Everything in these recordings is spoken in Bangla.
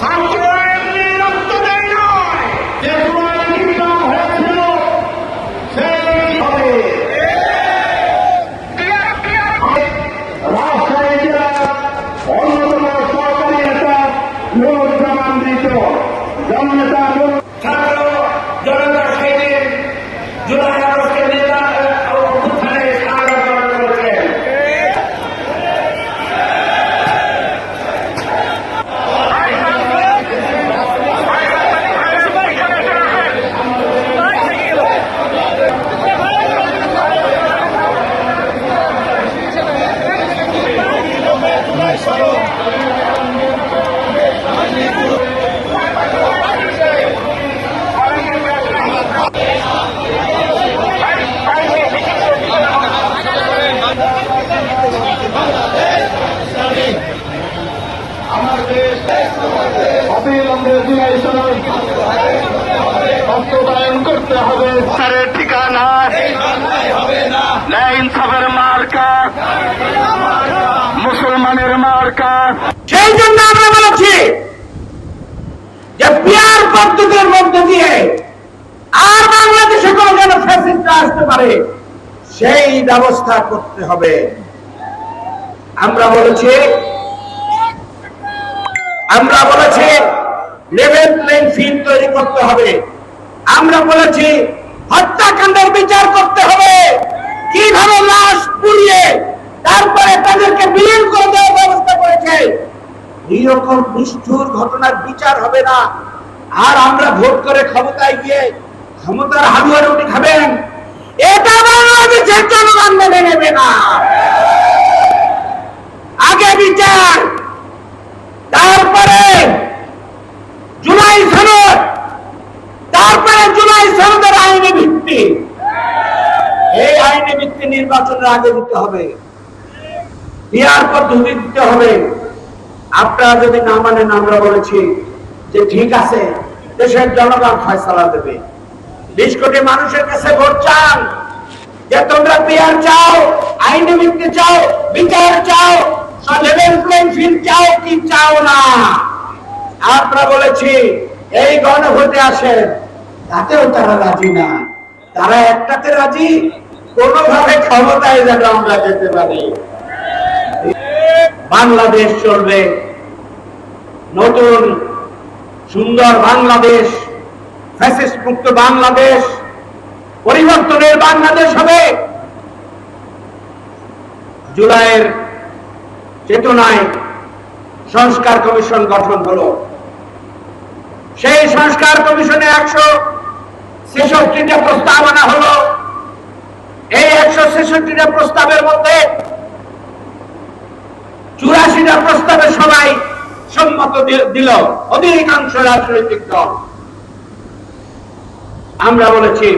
సాంఘిక বাস্তবায়ন করতে হবে স্যারের ঠিকানা ইনসাফের মার্কা মুসলমানের মার্কা সেই জন্য আমরা বলেছি যে পিয়ার পদ্ধতির দিয়ে আর বাংলাদেশে কোনো আসতে পারে, সেই ব্যবস্থা করতে হবে। আমরা বলেছি আমরা বলেছি, লেভেল প্লেইং ফিল্ড তৈরি করতে হবে। আমরা বলেছি, হত্যাকাণ্ডের বিচার করতে এইরকম নিষ্ঠুর ঘটনার বিচার হবে না। আর আমরা ভোট করে ক্ষমতায় গিয়ে ক্ষমতার হালুয়া রুটি খাবেন। নেবে না। আগে বিচার, তারপরে জুলাই সনদ, তারপরে জুলাই সনদের আইনি ভিত্তি। এই আইনি ভিত্তি নির্বাচনের আগে দিতে হবে। বিয়ার পদ্ধতি দিতে হবে। আপনারা যদি না মানেন, আমরা বলেছি যে ঠিক আছে, দেশের জনগণ ফয়সালা দেবে। বিশ কোটি মানুষের কাছে ভোট চান। যে তোমরা বিয়ার চাও, আইনি ভিত্তি চাও, বিচার চাও চাও, কি চাও না? আমরা বলেছি, এই গণভোটে আসেন, তাতেও তারা রাজি না। তারা একটাতে রাজি, কোনোভাবে ক্ষমতায় যেন আমরা যেতে পারি। বাংলাদেশ চলবে। নতুন সুন্দর বাংলাদেশ মুক্ত বাংলাদেশ, পরিবর্তনের বাংলাদেশ হবে। জুলাইয়ের চেতনায় সংস্কার কমিশন গঠন হলো। সেই সংস্কার কমিশনে একশো ছেষট্টিটা প্রস্তাব আনা হলো। এই একশো ছেষট্টিটা প্রস্তাবের মধ্যে চুরাশিটা প্রস্তাবে সবাই সম্মত দিল অধিকাংশ রাজনৈতিক দল। আমরা বলেছি,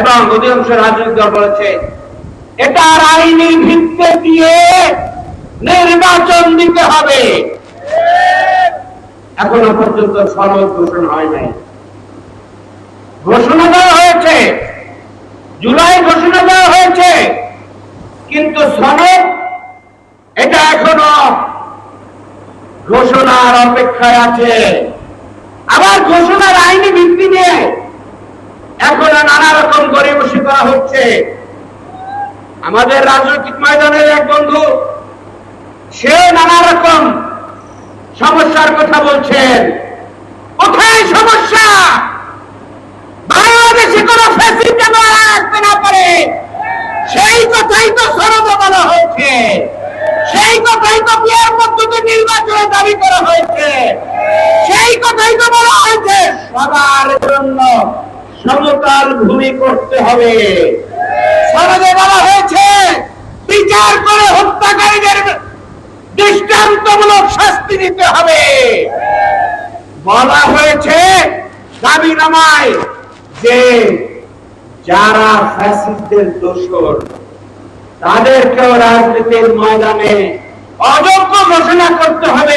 এবং অধিকাংশ রাজনৈতিক দল বলেছে, এটার আইনি ভিত্তি দিয়ে নির্বাচন দিতে হবে। এখনও পর্যন্ত সনদ ঘোষণা হয় নাই। ঘোষণা দেওয়া হয়েছে, জুলাই ঘোষণা দেওয়া হয়েছে, কিন্তু সনদ এটা এখনও ঘোষণার অপেক্ষায় আছে। আবার ঘোষণার আইনি ভিত্তি নিয়ে এখনও নানা রকম গরিবসি করা হচ্ছে। আমাদের রাজনৈতিক ময়দানের এক বন্ধু, সে নানা রকম সমস্যার কথা বলছেন। কোথায় সমস্যা! বাংলাদেশে কোন আর আসতে না পারে, সেই কথাই তো সরব বলা হয়েছে। বিচার করে হত্যাকারীদের দৃষ্টান্তমূলক শাস্তি দিতে হবে। বলা হয়েছে দাবি নামায় যে যারা দোষর তাদেরকেও রাজনীতির ময়দানে অযোগ্য ঘোষণা করতে হবে।